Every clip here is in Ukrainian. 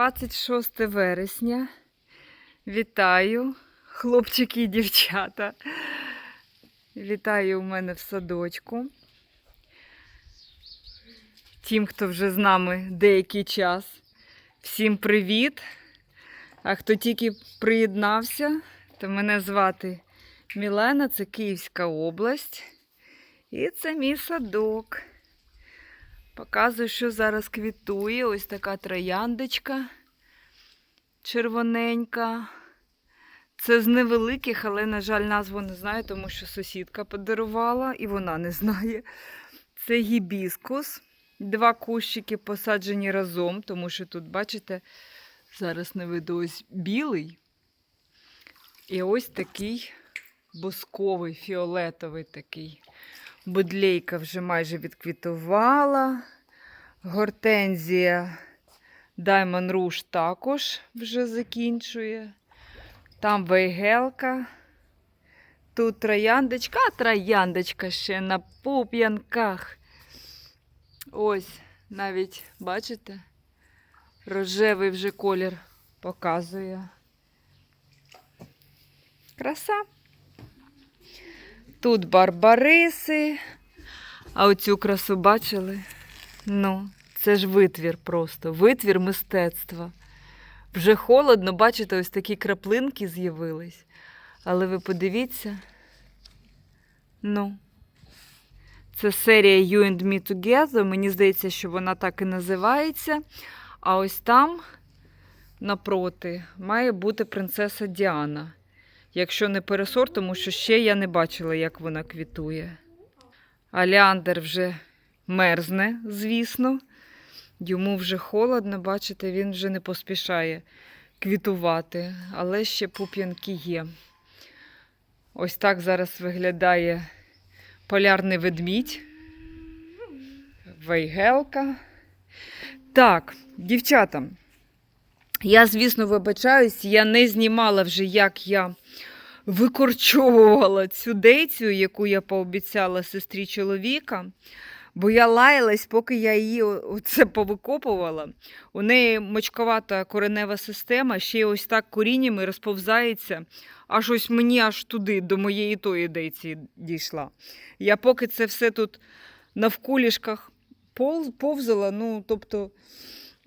26 вересня. Вітаю, хлопчики і дівчата. Вітаю у мене в садочку. Тим, хто вже з нами деякий час. Всім привіт! А хто тільки приєднався, то мене звати Мілена, це Київська область. І це мій садок. Показую, що зараз квітує. Ось така трояндочка червоненька. Це з невеликих, але, на жаль, назву не знаю, тому що сусідка подарувала і вона не знає. Це гібіскус. Два кущики посаджені разом, тому що тут, бачите, зараз не видно ось білий. І ось такий бусковий, фіолетовий такий. Будлейка вже майже відквітувала. Гортензія Diamond Rouge також вже закінчує. Там вейгелка. Тут трояндочка, а трояндочка ще на пуп'янках. Ось, навіть, бачите, рожевий вже колір показує. Краса. Тут барбариси. А оцю красу бачили? Ну, це ж витвір просто, витвір мистецтва. Вже холодно, бачите, ось такі краплинки з'явились. Але ви подивіться. Ну, це серія You and Me Together. Мені здається, що вона так і називається. А ось там, напроти, має бути принцеса Діана. Якщо не пересор, тому що ще я не бачила, як вона квітує. Аліандр вже мерзне, звісно. Йому вже холодно, бачите, він вже не поспішає квітувати, але ще пуп'янки є. Ось так зараз виглядає полярний ведмідь, вейгелка. Так, дівчата, я, звісно, вибачаюсь, я не знімала вже, як я викорчовувала цю дейцю, яку я пообіцяла сестрі чоловіка. Бо я лаялась, поки я її оце повикопувала. У неї мочковата коренева система, ще ось так коріннями розповзається, аж ось мені аж туди, до моєї тої дейці дійшла. Я поки це все тут навкулішках пов- повзала, ну, тобто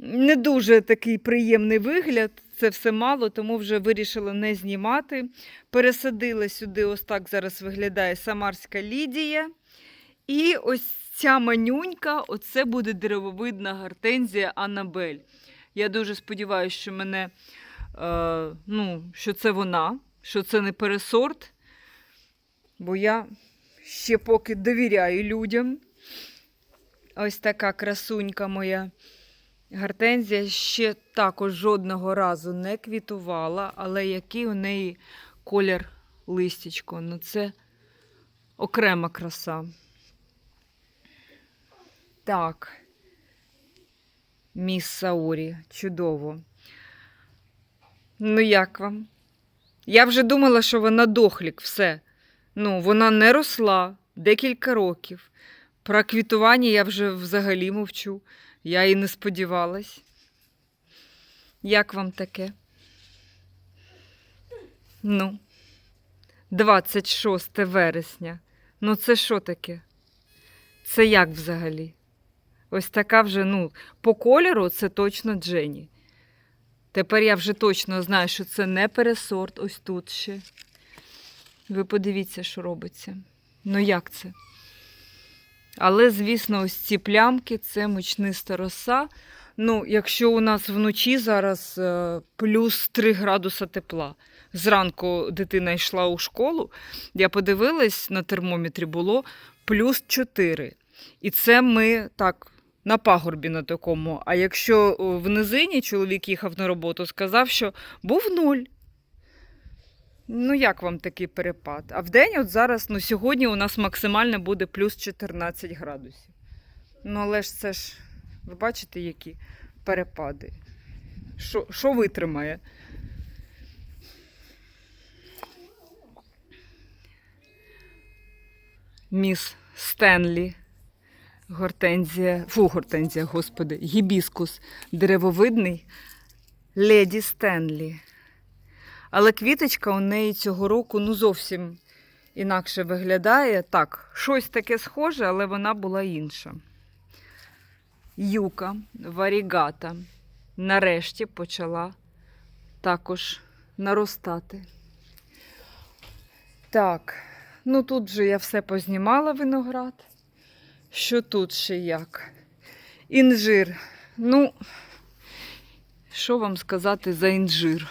не дуже такий приємний вигляд, це все мало, тому вже вирішила не знімати. Пересадила сюди, ось так зараз виглядає Самарська Лідія. І ось ця манюнька, оце буде деревовидна гортензія Аннабель. Я дуже сподіваюся, що мене, е, ну, що це вона, що це не пересорт, бо я ще поки довіряю людям. Ось така красунька моя. Гортензія ще також жодного разу не квітувала, але який у неї колір листячко. Ну це окрема краса. Так. Міс Саурі, чудово. Ну, як вам? Я вже думала, що вона дохлік, все. Ну, вона не росла декілька років. Про квітування я вже взагалі мовчу. Я і не сподівалась. Як вам таке? Ну, 26 вересня. Ну, це що таке? Це як взагалі? Ось така вже, ну, по кольору це точно Джені. Тепер я вже точно знаю, що це не пересорт, ось тут ще. Ви подивіться, що робиться. Ну, як це? Але, звісно, ось ці плямки це мучниста роса. Ну, якщо у нас вночі зараз е, плюс 3 градуса тепла. Зранку дитина йшла у школу, я подивилась на термометрі, було плюс 4. І це ми так на пагорбі на такому. А якщо в низині чоловік їхав на роботу, сказав, що був нуль. Ну, як вам такий перепад? А в день, от зараз, ну сьогодні у нас максимально буде плюс 14 градусів. Ну, але ж це ж, ви бачите, які перепади. Що, що витримає? Міс Стенлі. Гортензія, фу, гортензія, господи, гібіскус деревовидний. Леді Стенлі. Але квіточка у неї цього року ну зовсім інакше виглядає. Так, щось таке схоже, але вона була інша. Юка варігата нарешті почала також наростати. Так, ну тут же я все познімала виноград. Що тут ще як? Інжир. Ну, що вам сказати за інжир?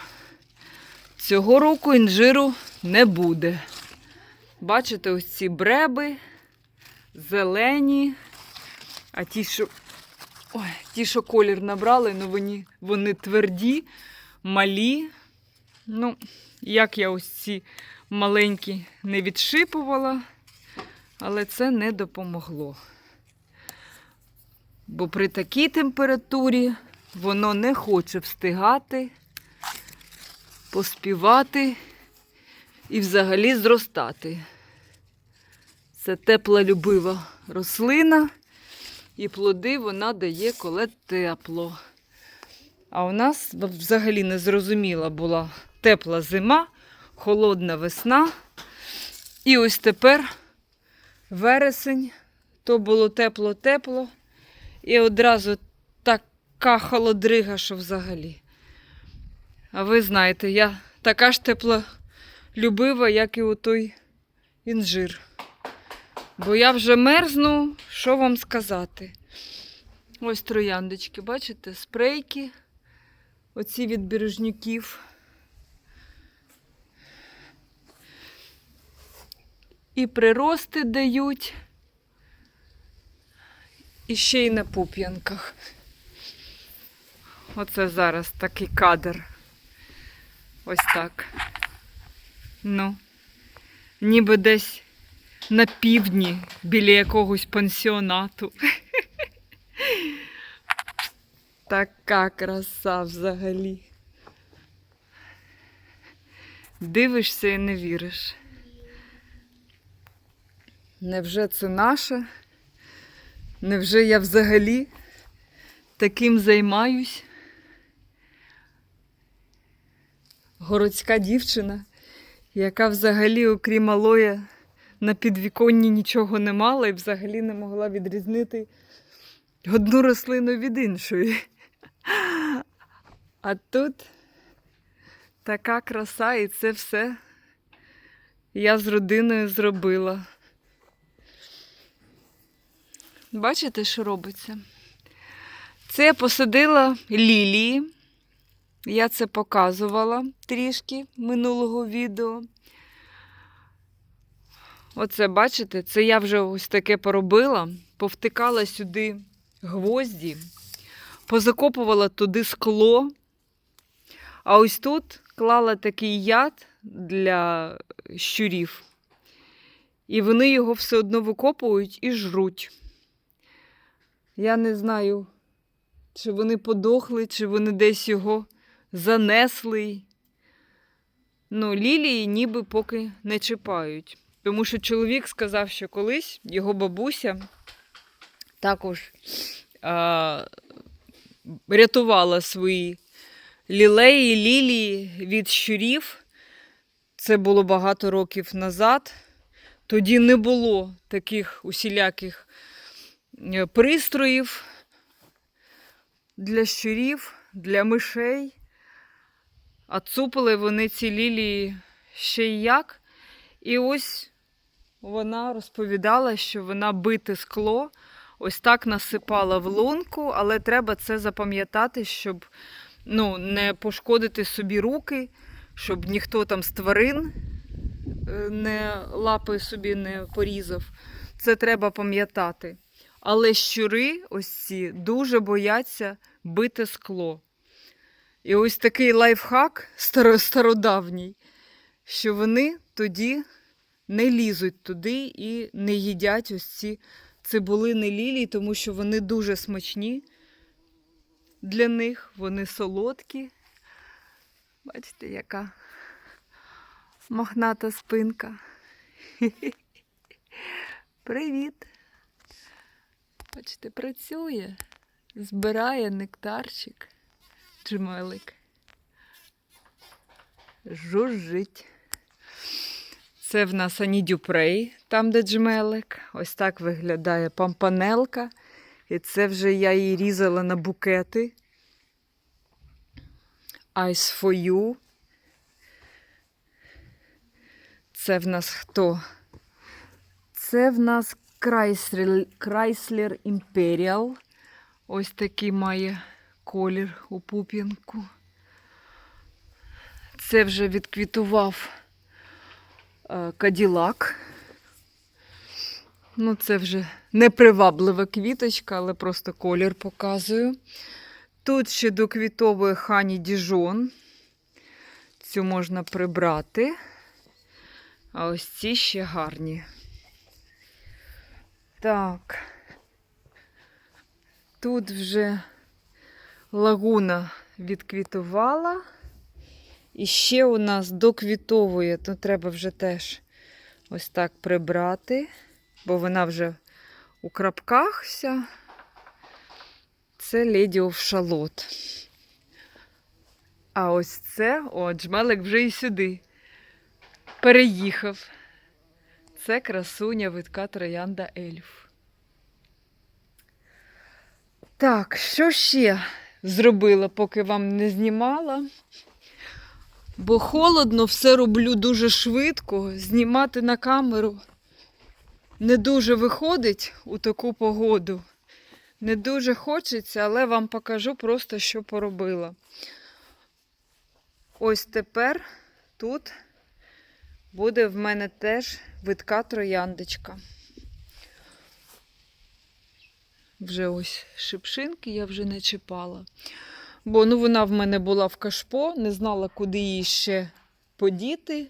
Цього року інжиру не буде. Бачите, ось ці бреби, зелені, а ті, що, ой, ті, що колір набрали, ну вони, вони тверді, малі. Ну, як я ось ці маленькі не відшипувала, але це не допомогло. Бо при такій температурі воно не хоче встигати, поспівати і взагалі зростати. Це теплолюбива рослина, і плоди вона дає, коли тепло. А у нас взагалі незрозуміла була тепла зима, холодна весна. І ось тепер вересень, то було тепло-тепло, і одразу така холодрига, що взагалі. А ви знаєте, я така ж теплолюбива, як і у той інжир. Бо я вже мерзну, що вам сказати. Ось трояндочки, бачите, спрейки, оці від бережнюків. І прирости дають, і ще й на пуп'янках. Оце зараз такий кадр. Ось так. Ну, ніби десь на півдні біля якогось пансіонату. Така краса взагалі. Дивишся і не віриш. Невже це наше? Невже я взагалі таким займаюсь? Городська дівчина, яка взагалі, окрім алоя, на підвіконні нічого не мала і взагалі не могла відрізнити одну рослину від іншої. А тут така краса, і це все я з родиною зробила. Бачите, що робиться? Це я посадила лілії. Я це показувала трішки минулого відео. Оце, бачите, це я вже ось таке поробила, повтикала сюди гвозді, позакопувала туди скло, а ось тут клала такий яд для щурів. І вони його все одно викопують і жруть. Я не знаю, чи вони подохли, чи вони десь його занесли. Ну, лілії ніби поки не чіпають. Тому що чоловік сказав, що колись його бабуся також а, рятувала свої лілеї, лілії від щурів. Це було багато років назад. Тоді не було таких усіляких е, пристроїв для щурів, для мишей. А цупили вони ці лілії ще й як. І ось вона розповідала, що вона бите скло ось так насипала в лунку, але треба це запам'ятати, щоб ну, не пошкодити собі руки, щоб ніхто там з тварин е, не лапи собі не порізав. Це треба пам'ятати. Але щури ось ці дуже бояться бити скло. І ось такий лайфхак стародавній, що вони тоді не лізуть туди і не їдять ось ці цибулини лілій, тому що вони дуже смачні для них, вони солодкі. Бачите, яка мохната спинка. Привіт! Бачите, працює, збирає нектарчик, джмелик. жужжить. Це в нас Анідюпрей, там, де джмелик. Ось так виглядає пампанелка. І це вже я її різала на букети. Ice for you. Це в нас хто? Це в нас Chrysler, Imperial. Ось такий має колір у пуп'янку. Це вже відквітував е, Каділак. Ну, це вже неприваблива квіточка, але просто колір показую. Тут ще доквітовує Хані Діжон. Цю можна прибрати. А ось ці ще гарні. Так. Тут вже лагуна відквітувала. І ще у нас доквітовує, то треба вже теж ось так прибрати, бо вона вже у крапках вся. Це of Шалот. А ось це, о, джмелик вже і сюди переїхав. Це красуня витка троянда ельф. Так, що ще зробила, поки вам не знімала? Бо холодно, все роблю дуже швидко. Знімати на камеру не дуже виходить у таку погоду. Не дуже хочеться, але вам покажу просто, що поробила. Ось тепер тут буде в мене теж витка трояндочка. Вже ось шипшинки я вже не чіпала. Бо ну, вона в мене була в кашпо, не знала, куди її ще подіти.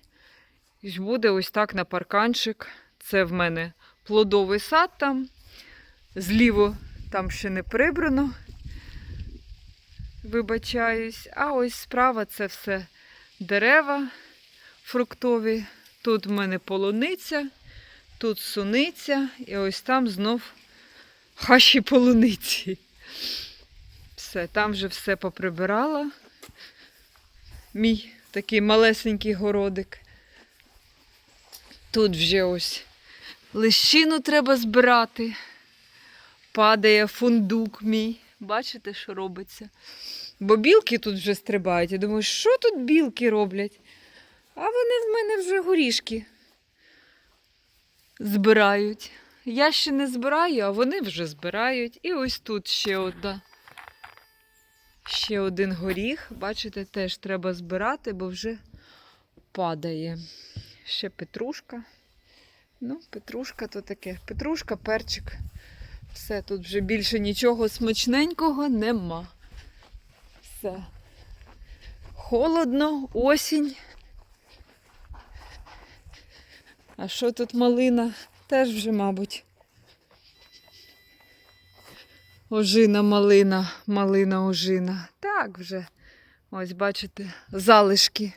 І буде ось так на парканчик. Це в мене плодовий сад там. Зліво там ще не прибрано. Вибачаюсь. А ось справа це все дерева фруктові. Тут в мене полуниця, тут суниця, і ось там знов хащі полуниці. Все, там вже все поприбирала. Мій такий малесенький городик. Тут вже ось лищину треба збирати. Падає фундук мій. Бачите, що робиться? Бо білки тут вже стрибають. Я думаю, що тут білки роблять? А вони в мене вже горішки збирають. Я ще не збираю, а вони вже збирають. І ось тут ще одна. Ще один горіх. Бачите, теж треба збирати, бо вже падає. Ще петрушка. Ну, петрушка то таке. Петрушка, перчик. Все, тут вже більше нічого смачненького нема. Все. Холодно, осінь. А що тут малина? Теж вже, мабуть. Ожина, малина, малина, ожина. Так вже. Ось, бачите, залишки.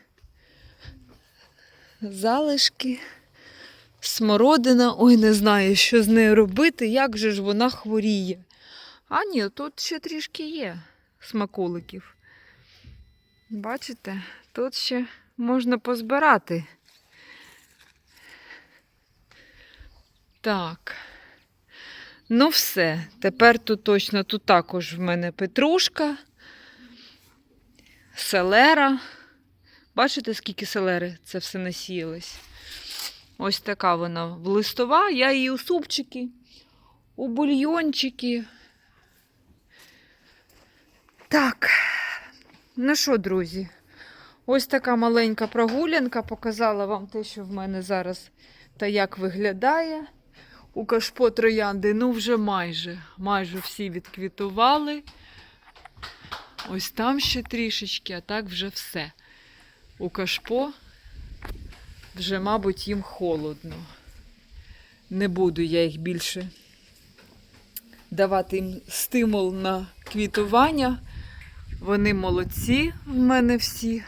Залишки. Смородина. Ой, не знаю, що з нею робити, як же ж вона хворіє. А ні, тут ще трішки є смаколиків. Бачите, тут ще можна позбирати. Так. Ну, все. Тепер тут точно тут також в мене петрушка, селера. Бачите, скільки селери це все насіялось? Ось така вона в листова. Я її у супчики, у бульйончики. Так, ну що, друзі? Ось така маленька прогулянка. Показала вам те, що в мене зараз та як виглядає. У кашпо троянди, ну вже майже, майже всі відквітували. Ось там ще трішечки, а так вже все. У кашпо вже, мабуть, їм холодно. Не буду я їх більше давати їм стимул на квітування. Вони молодці в мене всі.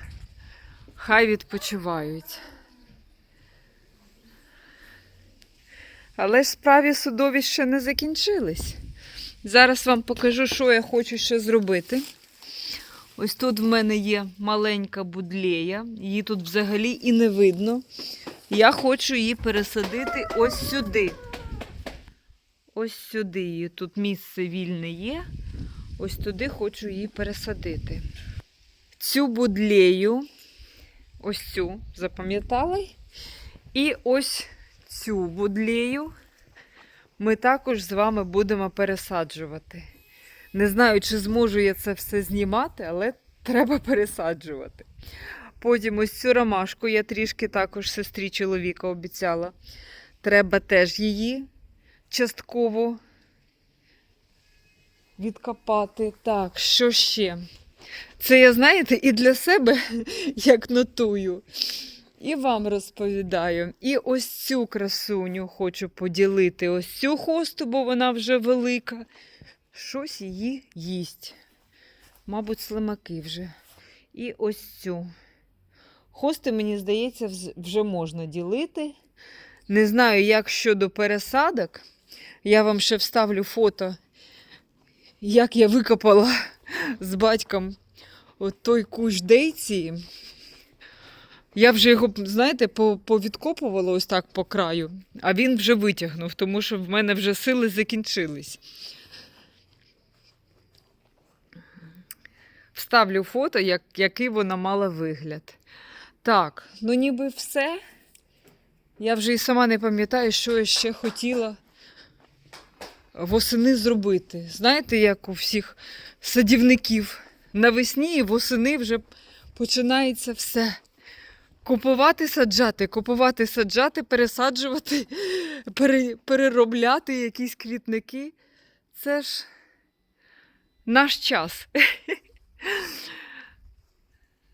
Хай відпочивають. Але ж справі судові ще не закінчились. Зараз вам покажу, що я хочу ще зробити. Ось тут в мене є маленька будлея, її тут взагалі і не видно. Я хочу її пересадити ось сюди. Ось сюди її. Тут місце вільне є. Ось туди хочу її пересадити. Цю будлею, ось цю, запам'ятали? І ось цю будлею ми також з вами будемо пересаджувати. Не знаю, чи зможу я це все знімати, але треба пересаджувати. Потім ось цю ромашку я трішки також сестрі чоловіка обіцяла. Треба теж її частково відкопати. Так, що ще? Це я, знаєте, і для себе як нотую, і вам розповідаю. І ось цю красуню хочу поділити. Ось цю хосту, бо вона вже велика. Щось її їсть. Мабуть, слимаки вже. І ось цю. Хости, мені здається, вже можна ділити. Не знаю, як щодо пересадок. Я вам ще вставлю фото, як я викопала з батьком от той кущ дейці. Я вже його, знаєте, повідкопувала ось так по краю, а він вже витягнув, тому що в мене вже сили закінчились. Вставлю фото, як, який вона мала вигляд. Так, ну ніби все. Я вже і сама не пам'ятаю, що я ще хотіла восени зробити. Знаєте, як у всіх садівників. Навесні і восени вже починається все. Купувати, саджати, купувати, саджати, пересаджувати, пере, переробляти якісь квітники. Це ж наш час.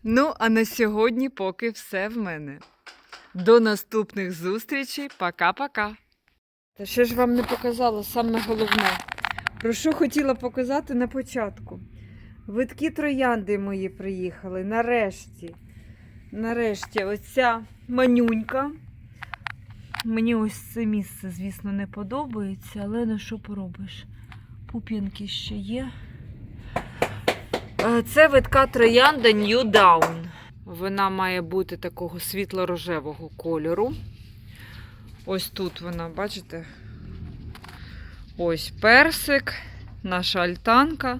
Ну, а на сьогодні поки все в мене. До наступних зустрічей. Пока-пока. Та ще ж вам не показала саме головне. Про що хотіла показати на початку. Витки троянди мої приїхали. Нарешті. Нарешті, оця манюнька. Мені ось це місце, звісно, не подобається, але ну що поробиш? Пуп'янки ще є. Е, Це витка троянда New Down. Вона має бути такого світло-рожевого кольору. Ось тут вона, бачите? Ось персик, наша альтанка.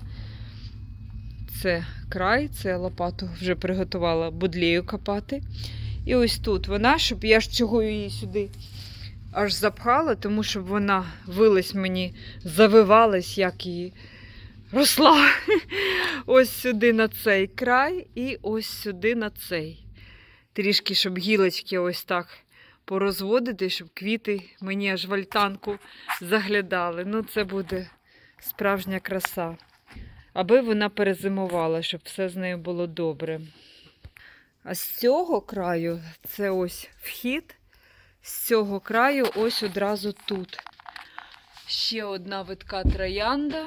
Це край, це лопату вже приготувала будлею копати. І ось тут вона, щоб я ж чого її сюди аж запхала, тому щоб вона вилась мені, завивалась, як її росла. Ось сюди на цей край і ось сюди на цей. Трішки, щоб гілочки ось так порозводити, щоб квіти мені аж в альтанку заглядали. Ну, це буде справжня краса. Аби вона перезимувала, щоб все з нею було добре. А з цього краю це ось вхід. З цього краю ось одразу тут. Ще одна витка троянда.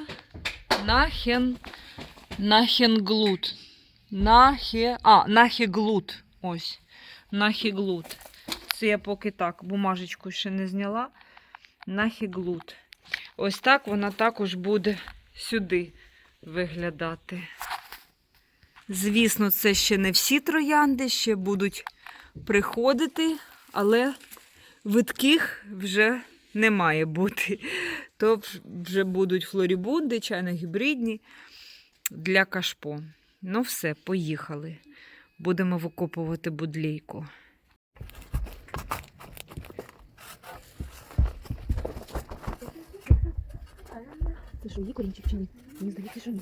Нахен. Нахенглут. Нахе. А, нахеглут. Ось. Нахеглут. Це я поки так бумажечку ще не зняла. Нахеглут. Ось так вона також буде сюди виглядати. Звісно, це ще не всі троянди, ще будуть приходити, але витких вже не має бути. То вже будуть флорібунди, чайно гібридні для кашпо. Ну все, поїхали. Будемо викопувати будлейку. Це що, є корінчик чи ні? Мені здається, що ні.